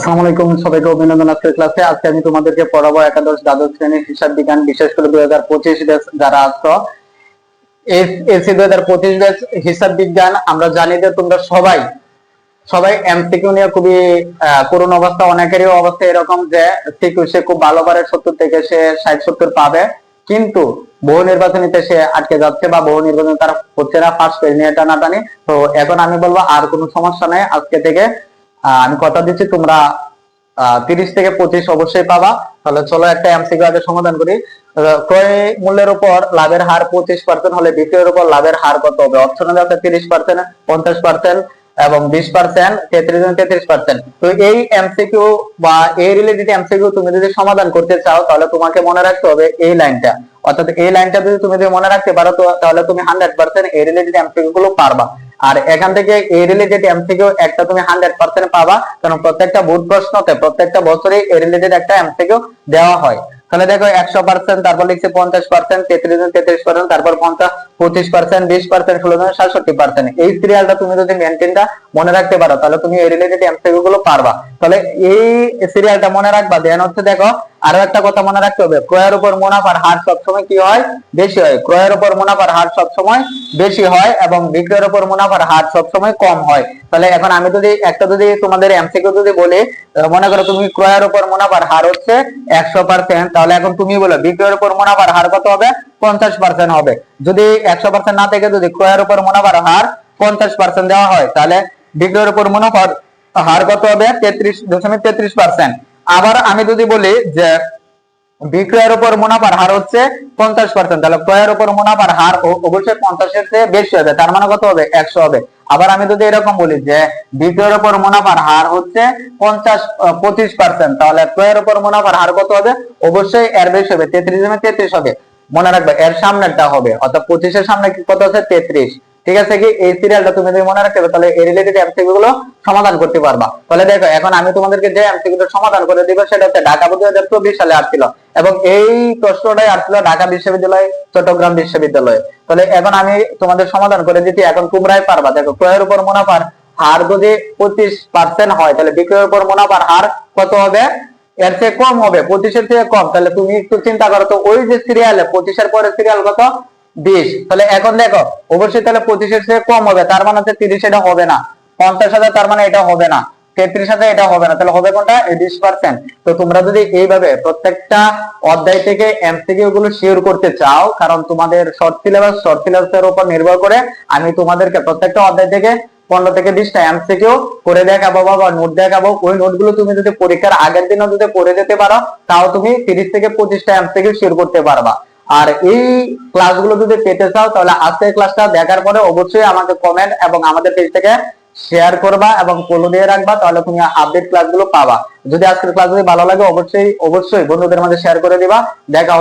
আসসালামু সবাইকে অভিনন্দন আজকের ক্লাসে। আজকে আমি তোমাদেরকে পড়াবো একাদশ দ্বাদশ শ্রেণির হিসাব বিজ্ঞান, বিশেষ করে হাজার পঁচিশ ব্যাচ যারা এসি হাজার পঁচিশ ব্যাচ হিসাব বিজ্ঞান, আমরা জানি যে তোমরা সবাই সবাই এমসিকিউ নিয়ে খুবই করুণ অবস্থা, অনেকেরই অবস্থা এরকম যে সিকিউ সে খুব ভালো সত্তর থেকে সে ষাট, সত্তর পাবে। কিন্তু বহু নির্বাচনীতে সে আটকে যাচ্ছে বা বহু নির্বাচনে তার হচ্ছে না ফার্স্ট নিয়ে টানাটানি তো এখন আমি বলব আর কোনো সমস্যা নেই, আজকে থেকে আমি কথা দিচ্ছি, তোমরা তিরিশ থেকে পঁচিশ অবশ্যই পাবা। তাহলে চলো একটা এমসিকিউ আগে সমাধান করি। ক্রয় মূল্যের উপর লাভের হার পঁচিশ পার্সেন্ট হলে বিক্রয়ের উপর লাভের হার কত হবে? অর্থনীতি তিরিশ পার্সেন্ট পঞ্চাশ পার্সেন্ট এবং বিশ পার্সেন্ট তেত্রিশ তেত্রিশ পার্সেন্ট তো এই এমসিকিউ বা এই রিলেটেড এমসিকিউ তুমি যদি সমাধান করতে চাও, তাহলে তোমাকে মনে রাখতে হবে এই লাইনটা। অর্থাৎ এই লাইনটা যদি তুমি যদি মনে রাখতে পারো তাহলে তুমি হান্ড্রেড পার্সেন্ট এই রিলেটেড এমসিকিউ গুলো পারবা। আর এখান থেকে এই রিলেটেড এমসিকিউ একটা তুমি হান্ড্রেড পার্সেন্ট পাবা, কারণ প্রত্যেকটা বোর্ড প্রশ্নতে প্রত্যেকটা বছরে এই রিলেটেড একটা এমসিকিউ দেওয়া হয়। তাহলে দেখো একশো পার্সেন্ট তারপর লিখছে পঞ্চাশ পার্সেন্ট তেত্রিশ তেত্রিশ পার্সেন্ট তারপর পঞ্চাশ, পঁচিশ পার্সেন্ট বিশ পার্সেন্ট ষোলো জন সাতষট্টি পার্সেন্ট এই সিরিয়ালটা তুমি যদি মেনটেনটা মনে রাখতে পারো, তাহলে তুমি এই রিলেটেড এমসিকিউ গুলো পারবা। তাহলে এই সিরিয়ালটা মনে রাখবা দেন হচ্ছে দেখো আরও একটা কথা মনে রাখতে হবে, ক্রয়ের উপর মুনাফার হার সবসময় কি হয়? বেশি হয়। ক্রয়ের উপর মুনাফার হার সবসময় বেশি হয় এবং বিক্রয়ের উপর মুনাফার হার সবসময় কম হয়। তাহলে এখন আমি যদি একটা যদি তোমাদের এমসিকিউ যদি বলি মনে করো তুমি ক্রয়ের উপর মুনাফার হার হচ্ছে একশো পার্সেন্ট তাহলে এখন তুমি বলো বিক্রয়ের উপর মুনাফার হার কত হবে? পঞ্চাশ পার্সেন্ট হবে। যদি একশো পার্সেন্ট না থেকে যদি ক্রয়ের উপর মুনাফার হার পঞ্চাশ পার্সেন্ট দেওয়া হয়, তাহলে বিক্রয়ের উপর মুনাফার হার কত হবে? তেত্রিশ দশমিক তেত্রিশ পার্সেন্ট আবার আমি যদি বলি যে বিক্রয়ের উপর মুনাফার হার হচ্ছে পঞ্চাশ পার্সেন্ট তাহলে ক্রয়ের উপর মুনাফার হার অবশ্যই পঞ্চাশের চেয়ে বেশি হবে, তার মানে কত হবে? একশো হবে। আবার আমি যদি এরকম বলি যে বিক্রয়ের উপর মুনাফার হার হচ্ছে পঞ্চাশ পঁচিশ পার্সেন্ট তাহলে ক্রয়ের উপর মুনাফার হার কত হবে? অবশ্যই এর বেশি হবে, তেত্রিশ এবং তেত্রিশ হবে। মনে রাখবে, এর সামনেরটা হবে, অর্থাৎ পঁচিশের সামনে কত আছে? তেত্রিশ। ঠিক আছে কি? এই সিরিয়ালটা তুমি যদি মনে রাখতে তাহলে এই রিলেটেড এমসিকিউ গুলো সমাধান করতে পারবা। তাহলে দেখো, এখন আমি তোমাদেরকে যে এমসিকিউ সমাধান করে দিব, সেটা হচ্ছে ঢাকা দুই হাজার চব্বিশ সালে আসছিল। এবং এই প্রশ্নটাই আসছিল ঢাকা বিশ্ববিদ্যালয়, চট্টগ্রাম বিশ্ববিদ্যালয়ে। তাহলে এখন আমি তোমাদের সমাধান করে দিচ্ছি, এখন তোমরাই পারবা। দেখো, ক্রয়ের উপর মুনাফার হার যদি পঁচিশ পার্সেন্ট হয়, তাহলে বিক্রয়ের উপর মুনাফার হার কত হবে? এর চেয়ে কম হবে, পঁচিশের থেকে কম। তাহলে তুমি একটু চিন্তা করো, তো ওই যে সিরিয়ালে পঁচিশের পরে সিরিয়াল কত? বিশ। তাহলে এখন দেখো, অবশ্যই তাহলে পঁচিশের চেয়ে কম হবে, তার মানে হচ্ছে তিরিশ এটা হবে না। পঞ্চাশ হাজার তার মানে এটা হবে না। তেত্রিশ হাজার এটা হবে না। তাহলে হবে কোনটা? বিশ পার্সেন্ট তো তোমরা যদি এইভাবে প্রত্যেকটা অধ্যায় থেকে এমসিকিউ গুলো শিওর করতে চাও, কারণ তোমাদের শর্ট সিলেবাস শর্ট সিলেবাসের উপর নির্ভর করে আমি তোমাদেরকে প্রত্যেকটা অধ্যায় থেকে পনেরো থেকে বিশটা এমসিকিউ করে দেখাবো বা নোট দেখাবো। ওই নোটগুলো তুমি যদি পরীক্ষার আগের দিনও যদি পড়ে যেতে পারো, তাও তুমি তিরিশ থেকে পঁচিশটা এমসিকিউ শিওর করতে পারবা। আর এই ক্লাসগুলো যদি পেতে চাও, তাহলে আজকের ক্লাসটা দেখার পরে অবশ্যই আমাকে কমেন্ট এবং আমাদের পেজ থেকে শেয়ার করবা এবং ফলো দিয়ে রাখবা, তাহলে তুমি আপডেট ক্লাসগুলো পাবা। যদি আজকের ক্লাস যদি ভালো লাগে, অবশ্যই অবশ্যই বন্ধুদের মাঝে শেয়ার করে দিবা। দেখা